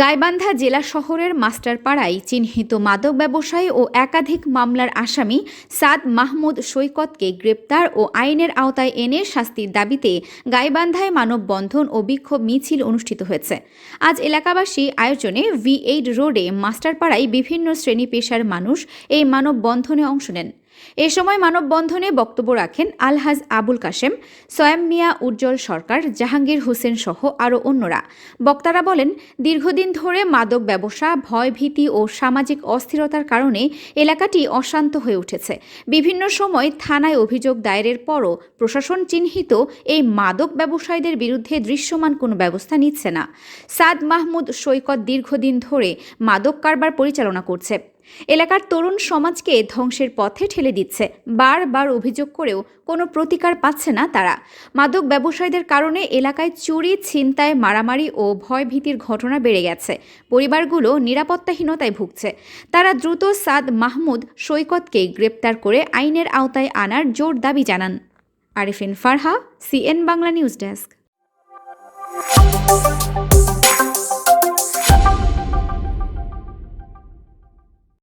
গাইবান্ধা জেলা শহরের মাস্টারপাড়ায় চিহ্নিত মাদক ব্যবসায়ী ও একাধিক মামলার আসামি সাদ মাহমুদ সৈকতকে গ্রেপ্তার ও আইনের আওতায় এনে শাস্তির দাবিতে গাইবান্ধায় মানববন্ধন ও বিক্ষোভ মিছিল অনুষ্ঠিত হয়েছে। আজ এলাকাবাসী আয়োজনে ভি এইট রোডে মাস্টারপাড়ায় বিভিন্ন শ্রেণি পেশার মানুষ এই মানববন্ধনে অংশ নেন। এ সময় মানববন্ধনে বক্তব্য রাখেন আলহাজ আবুল কাশেম, সয়াম মিয়া উজ্জ্বল সরকার, জাহাঙ্গীর হোসেন সহ আরও অন্যরা। বক্তারা বলেন, দীর্ঘদিন ধরে মাদক ব্যবসা ভয়ভীতি ও সামাজিক অস্থিরতার কারণে এলাকাটি অশান্ত হয়ে উঠেছে। বিভিন্ন সময় থানায় অভিযোগ দায়েরের পরও প্রশাসন চিহ্নিত এই মাদক ব্যবসায়ীদের বিরুদ্ধে দৃশ্যমান কোনো ব্যবস্থা নিচ্ছে না। সাদ মাহমুদ সৈকত দীর্ঘদিন ধরে মাদক কারবার পরিচালনা করছে। এলাকার তরুণ সমাজকে ধ্বংসের পথে ঠেলে দিচ্ছে। বারবার অভিযোগ করেও কোনো প্রতিকার পাচ্ছে না তারা। মাদক ব্যবসায়ীদের কারণে এলাকায় চুরি, ছিনতাই, মারামারি ও ভয়ভীতির ঘটনা বেড়ে গেছে। পরিবারগুলো নিরাপত্তাহীনতায় ভুগছে। তারা দ্রুত সাদ মাহমুদ সৈকতকে গ্রেপ্তার করে আইনের আওতায় আনার জোর দাবি জানান। Arifin Farha, CN Bangla news desk.